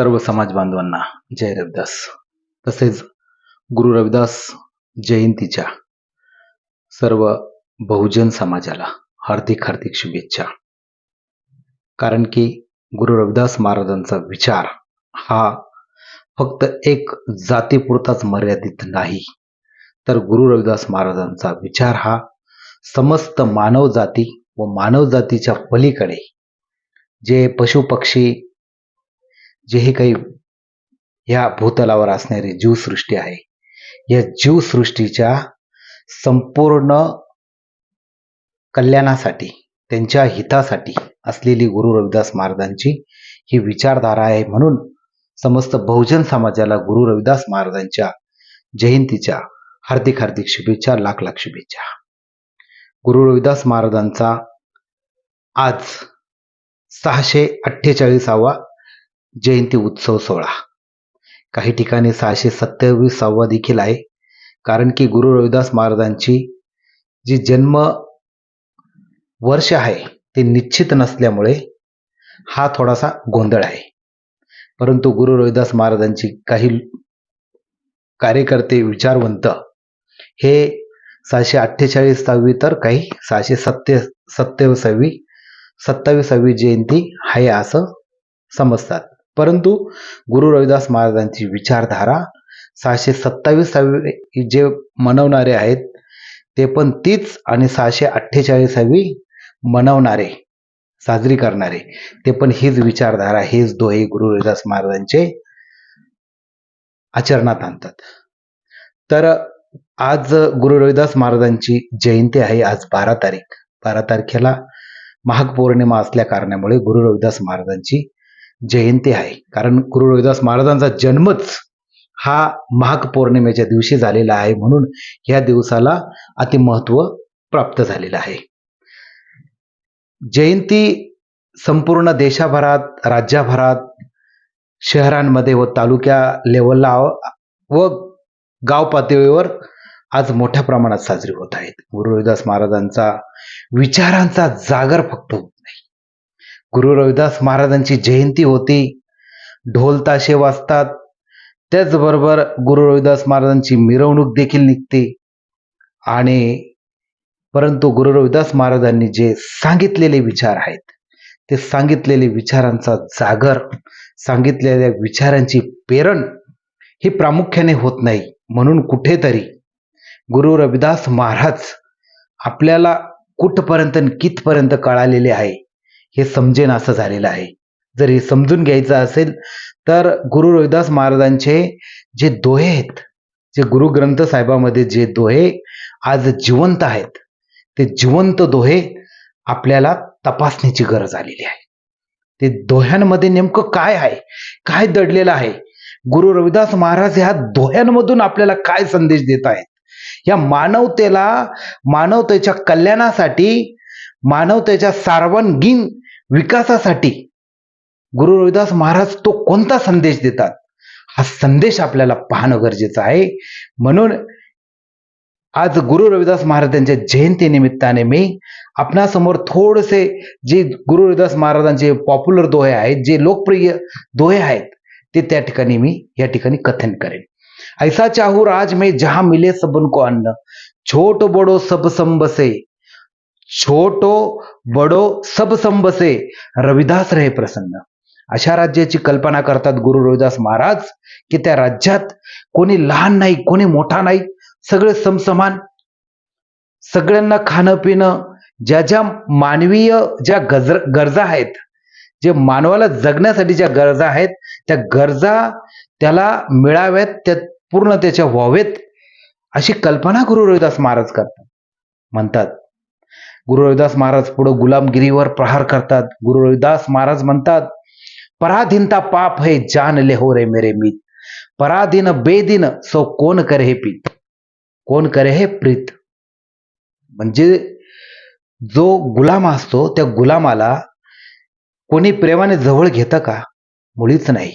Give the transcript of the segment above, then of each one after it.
सर्व समाज बांधवांना जय रविदास. तसेच गुरु रविदास जयंतीच्या सर्व बहुजन समाजाला हार्दिक हार्दिक शुभेच्छा. कारण की गुरु रविदास महाराजांचा विचार हा फक्त एक जातीपुरताच मर्यादित नाही. तर गुरु रविदास महाराजांचा विचार हा समस्त मानव जाती व मानव जातीच्या पलीकडे जे पशुपक्षी जेही काही या भूतलावर असणारी जीवसृष्टी आहे. या जीवसृष्टीच्या संपूर्ण कल्याणासाठी त्यांच्या हितासाठी असलेली गुरु रविदास महाराजांची ही विचारधारा आहे म्हणून समस्त बहुजन समाजाला गुरु रविदास महाराजांच्या जयंतीच्या हार्दिक हार्दिक शुभेच्छा लाख लाख शुभेच्छा. गुरु रविदास महाराजांचा आज सहाशे अठ्ठेचाळीसावा जयंती उत्सव सोहळा. काही ठिकाणी सहाशे सत्तावीसावा देखील आहे. कारण की गुरु रविदास महाराजांची जी जन्म वर्ष आहे ते निश्चित नसल्यामुळे हा थोडासा गोंधळ आहे. परंतु गुरु रविदास महाराजांची काही कार्यकर्ते विचारवंत हे सहाशे अठ्ठेचाळीसावी तर काही सहाशे सत्ते सत्तावीसावी सत्तावीसावी जयंती आहे असं समजतात. परंतु गुरु रविदास महाराजांची विचारधारा सहाशे सत्तावीसावी जे मनवणारे आहेत ते पण तीच आणि सहाशे अठ्ठेचाळीसावी मनवणारे साजरी करणारे. ते पण हीच विचारधारा हेच दोहे गुरु रविदास महाराजांचे आचरणात आणतात. तर आज गुरु रविदास महाराजांची जयंती आहे आज बारा तारीख. बारा तारखेला महाग पौर्णिमा असल्या कारणामुळे गुरु रविदास महाराजांची जयंती आहे. कारण गुरु रविदास महाराजांचा जन्मच हा माघ पौर्णिमेच्या दिवशी झालेला आहे म्हणून या दिवसाला अतिमहत्व प्राप्त झालेलं आहे. जयंती संपूर्ण देशाभरात राज्याभरात शहरांमध्ये व तालुक्या लेवलला व गाव पातळीवर आज मोठ्या प्रमाणात साजरी होत आहेत. गुरु रविदास महाराजांचा विचारांचा जागर फक्त गुरु रविदास महाराजांची जयंती होती. ढोल ताशे वाजतात. त्याचबरोबर गुरु रविदास महाराजांची मिरवणूक देखील निघते. आणि परंतु गुरु रविदास महाराजांनी जे सांगितलेले विचार आहेत ते सांगितलेले विचारांचा जागर सांगितलेल्या विचारांची प्रेरण ही प्रामुख्याने होत नाही. म्हणून कुठेतरी गुरु रविदास महाराज आपल्याला कुठपर्यंत कितपर्यंत कळालेले आहे हे समजेन असं झालेलं आहे. जर हे समजून घ्यायचं असेल तर गुरु रविदास महाराजांचे जे दोहे आहेत जे गुरु ग्रंथ साहेबामध्ये जे दोहे आज जिवंत आहेत ते जिवंत दोहे आपल्याला तपासण्याची गरज आलेली आहे. ते दोह्यांमध्ये नेमकं काय आहे? काय दडलेलं आहे? गुरु रविदास महाराज ह्या दोह्यांमधून आपल्याला काय संदेश देत आहेत? या मानवतेला मानवतेच्या कल्याणासाठी मानवतेच्या सार्वांगीण विकासासाठी गुरु रविदास महाराज तो कोणता संदेश देतात? हा संदेश आपल्याला पाहणं गरजेचं आहे. म्हणून आज गुरु रविदास महाराजांच्या जयंतीनिमित्ताने मी आपणासमोर थोडेसे जे गुरु रविदास महाराजांचे पॉप्युलर दोहे आहेत जे लोकप्रिय दोहे आहेत ते त्या ठिकाणी मी या ठिकाणी कथन करेन. ऐसा चाहू राज में जहां मिले सबन को अन्न छोट बडो सब संबसे छोटो बडो सब संबसे रविदास रहे प्रसन्न. अशा राज्याची कल्पना करतात गुरु रविदास महाराज की त्या राज्यात कोणी लहान नाही कोणी मोठा नाही सगळे समसमान. सगळ्यांना खाणं पिणं ज्या ज्या मानवीय ज्या गजर गरजा आहेत जे मानवाला जगण्यासाठी ज्या गरजा आहेत त्या गरजा त्याला मिळाव्यात त्या पूर्ण त्याच्या व्हावेत अशी कल्पना गुरु रविदास महाराज करतात. म्हणतात गुरु रविदास महाराज पुढे गुलामगिरीवर प्रहार करतात. गुरु रविदास महाराज म्हणतात पराधीनता पाप है जान ले हो रे मेरे मीत. पराधीन बेदीन सो कोण करे हे पीत? कोण करे हे प्रीत? म्हणजे जो गुलाम असतो त्या गुलामाला कोणी प्रेमाने जवळ घेतं का? मुळीच नाही.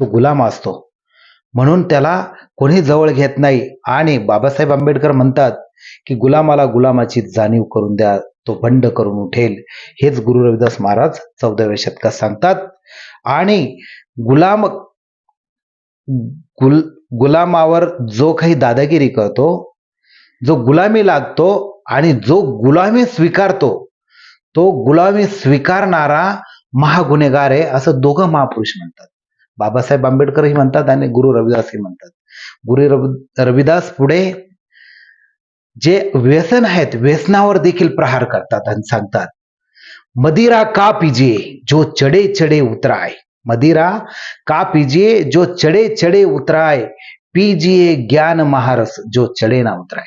तो गुलाम असतो. म्हणून त्याला कोणी जवळ घेत नाही. आणि बाबासाहेब आंबेडकर म्हणतात की गुलामाला गुलामाची जाणीव करून द्या तो बंड करून उठेल. हेच गुरु रविदास महाराज चौदाव्या शतकात सांगतात. आणि गुलाम गुल गुलामावर जो काही दादागिरी करतो जो गुलामी लागतो आणि जो गुलामी स्वीकारतो तो गुलामी स्वीकारणारा महागुन्हेगार आहे असं दोघं महापुरुष म्हणतात. बाबासाहेब आंबेडकरही म्हणतात आणि गुरु रविदासही म्हणतात. गुरु रवि रविदास पुढे जे व्यसन आहेत व्यसनावर देखील प्रहार करतात आणि सांगतात मदिरा का पिजिए जो चढे चढे उतराय? मदिरा का पिजिए जो चढे चढे उतराय? पीजिए ज्ञान महारस जो चढे ना उतराय.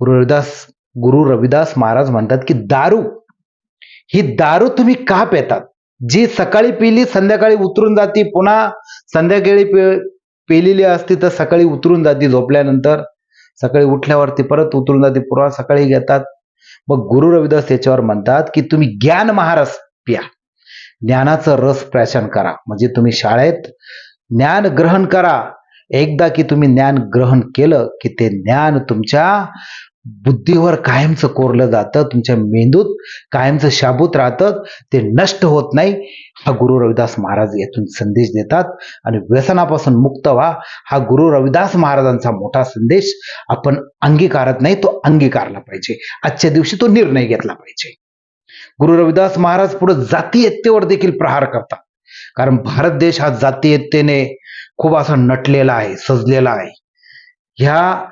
गुरु रविदास गुरु रविदास महाराज म्हणतात की दारू ही दारू तुम्ही का पेतात? जी सकाळी पिली संध्याकाळी उतरून जाती. पुन्हा संध्याकाळी पे पेलेली असती तर सकाळी उतरून जाती. झोपल्यानंतर सकाळी उठल्यावरती परत उतरून जाते. पुन्हा सकाळी घेतात. मग गुरु रविदास याच्यावर म्हणतात की तुम्ही ज्ञान महारस प्या. ज्ञानाचं रस प्राशन करा. म्हणजे तुम्ही शाळेत ज्ञान ग्रहण करा. एकदा की तुम्ही ज्ञान ग्रहण केलं की ते ज्ञान तुमच्या बुद्धीवर कायमचं कोरलं जातं तुमच्या मेंदूत कायमचं शाबूत राहतं ते नष्ट होत नाही. हा गुरु रविदास महाराज यातून संदेश देतात आणि व्यसनापासून मुक्त व्हा. हा गुरु रविदास महाराजांचा मोठा संदेश आपण अंगीकारत नाही तो अंगीकारला पाहिजे. आजच्या दिवशी तो निर्णय घेतला पाहिजे. गुरु रविदास महाराज पुढे जातीयतेवर देखील प्रहार करतात. कारण भारत देश हा जातीयतेने खूप असा नटलेला आहे सजलेला आहे. ह्या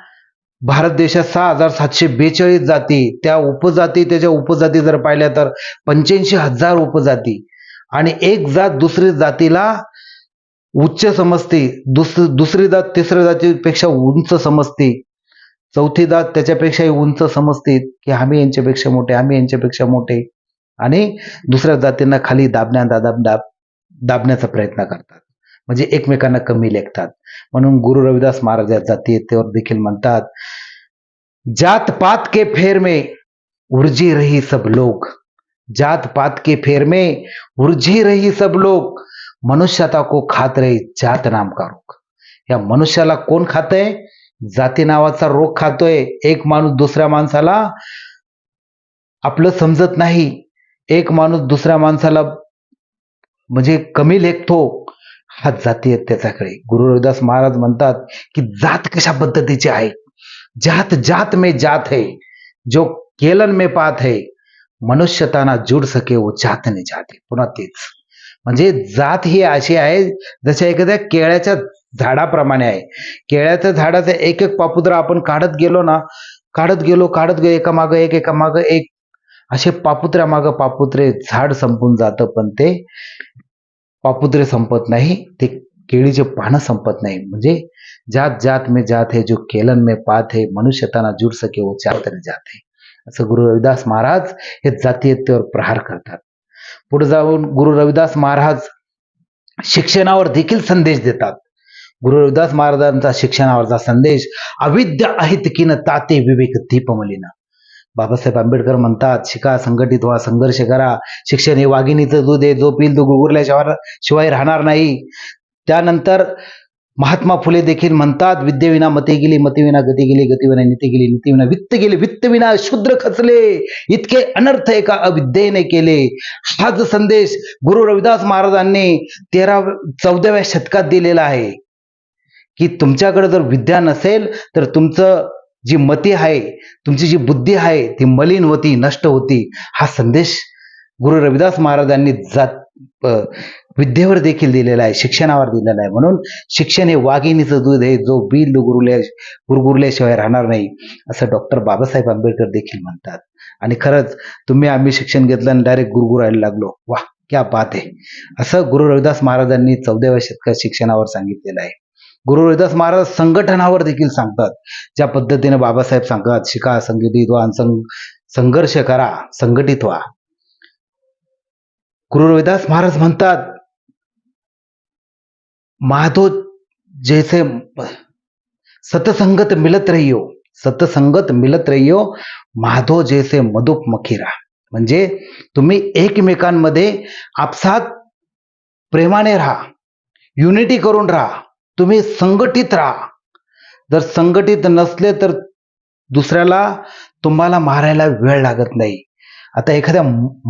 भारत देशात सहा हजार सातशे बेचाळीस जाती त्या उपजाती त्याच्या उपजाती जर पाहिल्या तर पंच्याऐंशी हजार उपजाती. आणि एक जात दुसरी जातीला उच्च समजते दुस दुसरी जात तिसऱ्या जातीपेक्षा उंच समजते चौथी जात त्याच्यापेक्षाही उंच समजते की आम्ही यांच्यापेक्षा मोठे आम्ही यांच्यापेक्षा मोठे. आणि दुसऱ्या जातींना खाली दाबण्या दाब दाब दाबण्याचा प्रयत्न करतात. म्हणजे एकमेकांना कमी लेखतात. म्हणून गुरु रविदास महाराज जाती जातीयतेवर देखील म्हणतात जात पात के फेर में उर्जी रही सब लोग. जात पात के फेर में उर्जी रही सब लोग। मनुष्यता को खात रही जात नाम का रोग। या मनुष्याला कोण खातंय? जाती नावाचा रोग खातोय. एक माणूस दुसऱ्या माणसाला आपलं समजत नाही. एक माणूस दुसऱ्या माणसाला म्हणजे कमी लेखतो. हा जातीयतेच्याकडे गुरु रविदास महाराज म्हणतात की जात कशा पद्धतीची आहे? जात जात में जात है. जो केलन में पात है. मनुष्यताना जुड सके व जातने जाते पुन्हा तेच. म्हणजे जात ही अशी आहे जशा एखाद्या केळ्याच्या झाडाप्रमाणे आहे. केळ्याच्या झाडाचा एक एक पापुद्रा आपण काढत गेलो ना काढत गेलो काढत गेलो एका मागं एक एका मागं एक. असे पापुत्र्या मागं पापुत्रे झाड संपून जातं. पण ते पापुद्रे संपत नाही ते केळीचे पानं संपत नाही. म्हणजे जात जात में जात है जो केलन में पात है मनुष्यताना जुड सके व चातने जात है. असं गुरु रविदास महाराज हे जातीयतेवर प्रहार करतात. पुढे जाऊन गुरु रविदास महाराज शिक्षणावर देखील संदेश देतात. गुरु रविदास महाराजांचा शिक्षणावरचा संदेश अविद्य अहित किन ताते विवेक दीपमलिन. बाबासाहेब आंबेडकर म्हणतात शिका संघटित व्हा संघर्ष करा. शिक्षण हे वाघिणीचं दूध आहे. जो पिल तो गुगुरल्याशिवाय शिवाय राहणार नाही. त्यानंतर महात्मा फुले देखील म्हणतात विद्येविना मते गेली मतेविना गती गेली गतीविना नीती गेली नीतीविना वित्त गेले वित्तविना शूद्र खचले. इतके अनर्थ एका अविद्येने केले. हाच संदेश गुरु रविदास महाराजांनी तेरा चौदाव्या शतकात दिलेला आहे. की तुमच्याकडे जर विद्या नसेल तर तुमचं जी मती आहे तुमची जी बुद्धी आहे ती मलिन होती नष्ट होती हा संदेश गुरु रविदास महाराजांनी जात विद्येवर देखील दिलेला आहे शिक्षणावर दिलेला आहे. म्हणून शिक्षण हे वाघिणीचं दूध आहे जो बिल गुरुल्या गुरगुरल्याशिवाय राहणार नाही असं डॉक्टर बाबासाहेब आंबेडकर देखील म्हणतात. आणि खरंच तुम्ही आम्ही शिक्षण घेतलं आणि डायरेक्ट गुरगुरायला लागलो. वा क्या बात आहे. असं गुरु रविदास महाराजांनी चौदाव्या शतकात शिक्षणावर सांगितलेलं आहे. गुरु रविदास महाराज संघटनावर देखील सांगतात. ज्या पद्धतीने बाबासाहेब सांगतात शिका संघटित व्हा संघ संघर्ष करा संघटित व्हा. गुरु रविदास महाराज म्हणतात माधो जैसे सतसंगत मिलत रहियो सतसंगत मिलत रहियो माधो जैसे मधुप मखिरा. म्हणजे तुम्ही एकमेकांमध्ये आपसात प्रेमाने राहा युनिटी करून राहा तुम्ही संघटित राहा. जर संघटित नसले तर दुसऱ्याला तुम्हाला मारायला वेळ लागत नाही. आता एखाद्या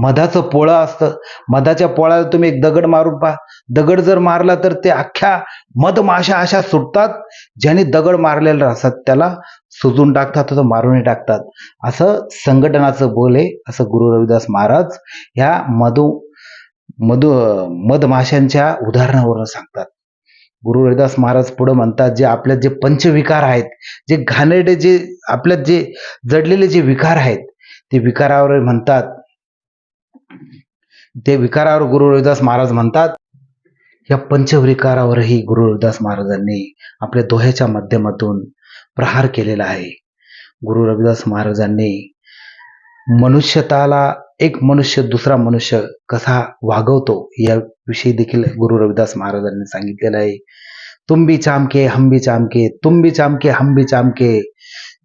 मधाचं पोळं असतं. मधाच्या पोळ्याला तुम्ही एक दगड मारून पहा. दगड जर मारला तर ते अख्ख्या मधमाशा अशा सुटतात ज्याने दगड मारलेला असतात त्याला सुजून टाकतात तो मारूनही टाकतात. असं संघटनाचं बोल आहे. असं गुरु रविदास महाराज ह्या मधु मधु मधमाशांच्या उदाहरणावरून सांगतात. गुरु रविदास महाराज पुढे म्हणतात जे आपल्यात जे पंचविकार आहेत जे घाणेरडे जे आपल्यात जे जडलेले जे विकार आहेत ते विकारावर म्हणतात. ते विकारावर गुरु रविदास महाराज म्हणतात या पंचविकारावरही गुरु रविदास महाराजांनी आपल्या दोह्याच्या माध्यमातून प्रहार केलेला आहे. गुरु रविदास महाराजांनी मनुष्यताला एक मनुष्य दुसरा मनुष्य कसा वागवतो याविषयी देखील गुरु रविदास महाराजांनी सांगितलेलं आहे. तुम चामके हंबी चामके तुम चामके हंबी चामके.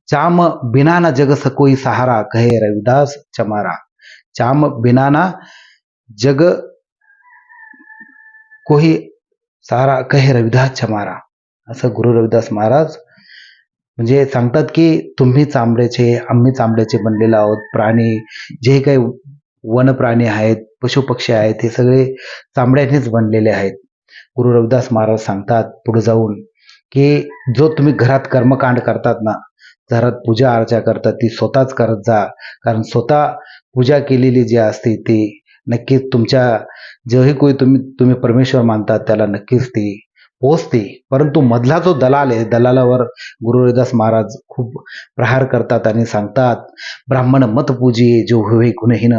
चाम बिनाना जग सकोई सहारा कहे रविदास चमारा. चाम बिनाना जग कोही सहारा कहे रविदास चमारा. असं गुरु रविदास महाराज म्हणजे सांगतात की तुम्ही चांबड्याचे आम्ही चांबड्याचे बनलेलो आहोत. प्राणी जे काही वन प्राणी आहेत पशुपक्षी आहेत हे सगळे चांबड्यानेच बनलेले आहेत. गुरु रविदास महाराज सांगतात पुढे जाऊन की जो तुम्ही घरात कर्मकांड करतात ना घरात पूजा अर्चा करतात ती स्वतःच करत जा. कारण स्वतः पूजा केलेली जी असते ती नक्कीच तुमच्या जेही कोणी तुम्ही तुम्ही परमेश्वर मानतात त्याला नक्कीच ती पोचते परंतु मधला जो दलाल आहे दलालावर गुरु रविदास महाराज खूप प्रहार करतात आणि सांगतात ब्राह्मण मत पूजिये जो हुवे गुणहीन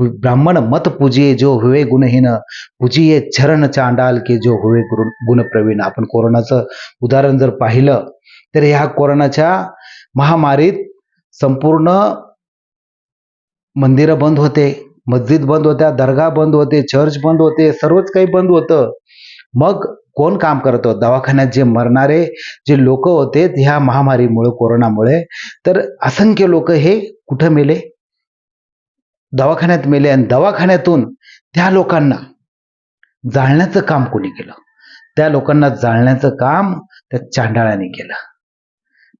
ब्राह्मण मत पूजिये जो हुवे गुणहीन पूजिये चरण चांडाल के जो हुवे गुण गुणप्रवीण आपण कोरोनाचं उदाहरण जर पाहिलं तर ह्या कोरोनाच्या महामारीत संपूर्ण मंदिरं बंद होते मस्जिद बंद होत्या दर्गा बंद होते चर्च बंद होते सर्वच काही बंद होतं. मग कोण काम करत दवाखान्यात जे मरणारे जे लोक होते ह्या महामारीमुळे कोरोनामुळे. तर असंख्य लोक हे कुठं मेले? दवाखान्यात मेले आणि दवाखान्यातून त्या लोकांना जाळण्याचं काम कोणी केलं? त्या लोकांना जाळण्याचं काम त्या चांडाळाने केलं.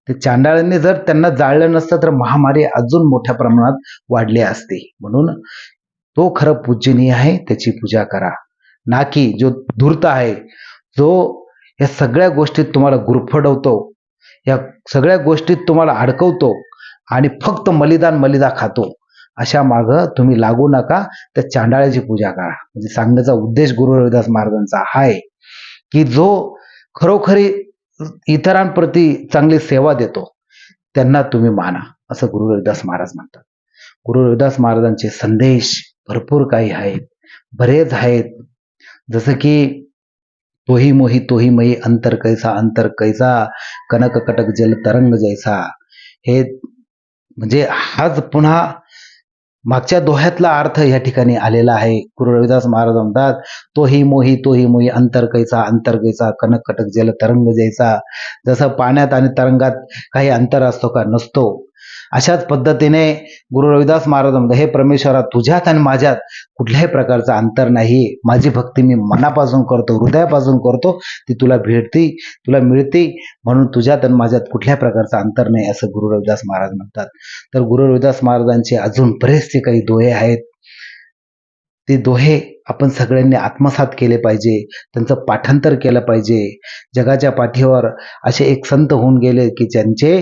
ते चांडाळांनी जर त्यांना जाळलं नसतं तर महामारी अजून मोठ्या प्रमाणात वाढली असती. म्हणून तो खरं पूजनीय आहे त्याची पूजा करा. ना की जो धूर्त आहे जो या सगळ्या गोष्टीत तुम्हाला गुरफडवतो या सगळ्या गोष्टीत तुम्हाला अडकवतो आणि फक्त मलिदान मलिदा खातो अशा माग तुम्ही लागू नका. त्या चांडाळ्याची पूजा करा. म्हणजे सांगण्याचा उद्देश गुरु रविदास महाराजांचा हा आहे की जो खरोखरी इतरांप्रती चांगली सेवा देतो त्यांना तुम्ही माना असं गुरु रविदास महाराज म्हणतात. गुरु रविदास महाराजांचे संदेश भरपूर काही आहेत बरेच आहेत. जसं की तोही मोही तोही मयी अंतर कैसा अंतर कैसा कनक कटक जल तरंग जैसा. हे म्हणजे हाच पुन्हा मागच्या दोह्यातला अर्थ या ठिकाणी आलेला आहे. गुरु रविदास महाराज म्हणतात तोही मोही तोही मोही अंतर कैसा अंतर कैसा कनक कटक जल तरंग जैसा. जसं पाण्यात आणि तरंगात काही अंतर असतो का? नसतो. अशाच पद्धतीने गुरु रविदास महाराज हे परमेश्वरा तुझ्यात आणि माझ्यात कुठल्याही प्रकारचं अंतर नाही. माझी भक्ती मी मनापासून करतो हृदयापासून करतो. ती तुला भेटती तुला मिळते. म्हणून तुझ्यात आणि माझ्यात कुठल्याही प्रकारचं अंतर नाही असं गुरु रविदास महाराज म्हणतात. तर गुरु रविदास महाराजांचे अजून बरेचसे काही दोहे आहेत. ते दोहे आपण सगळ्यांनी आत्मसात केले पाहिजे. त्यांचं पाठांतर केलं पाहिजे. जगाच्या पाठीवर असे एक संत होऊन गेले की ज्यांचे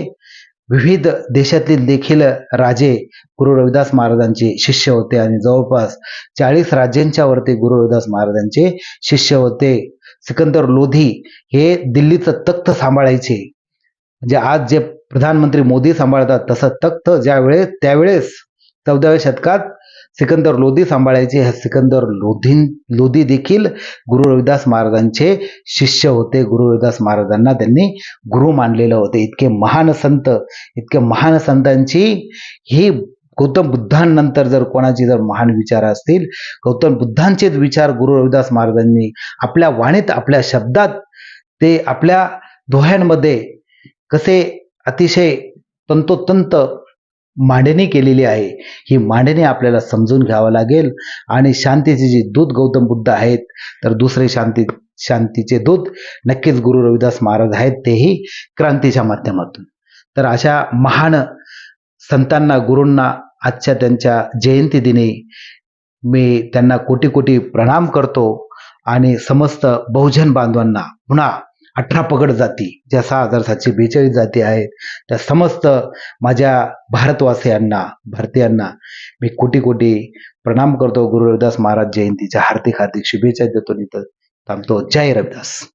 विविध देशातील देखील राजे गुरु रविदास महाराजांचे शिष्य होते आणि जवळपास चाळीस राज्यांच्या वरती गुरु रविदास महाराजांचे शिष्य होते. सिकंदर लोधी हे दिल्लीचं तख्त सांभाळायचे. म्हणजे आज जे प्रधानमंत्री मोदी सांभाळतात तसं तख्त ज्यावेळेस त्यावेळेस चौदाव्या शतकात सिकंदर लोधी सांभाळायचे. हे सिकंदर लोधी लोधी देखील गुरु रविदास महाराजांचे शिष्य होते. गुरु रविदास महाराजांना त्यांनी गुरु मानलेलं होते. इतके महान संत इतके महान संतांची ही गौतम बुद्धांनंतर जर कोणाची जर महान विचार असतील गौतम बुद्धांचेच विचार गुरु रविदास महाराजांनी आपल्या वाणीत आपल्या शब्दात ते आपल्या दोह्यांमध्ये कसे अतिशय तंतोतंत मांडणी केलेली आहे. ही मांडणी आपल्याला समजून घ्यावं लागेल. आणि शांतीचे जे दूत गौतम बुद्ध आहेत तर दुसरे शांती शांतीचे दूत नक्कीच गुरु रविदास महाराज आहेत तेही क्रांतीच्या माध्यमातून. तर अशा महान संतांना गुरूंना आजच्या त्यांच्या जयंती दिनी मी त्यांना कोटी कोटी प्रणाम करतो. आणि समस्त बहुजन बांधवांना पुन्हा अठरा पगड जाती ज्या सहा हजार सातशे बेचाळीस जाती आहेत. त्या समस्त माझ्या भारतवासियांना भारतीयांना मी कोटी कोटी प्रणाम करतो. गुरु रविदास महाराज जयंतीच्या हार्दिक हार्दिक शुभेच्छा देतो इथं थांबतो. जय रविदास.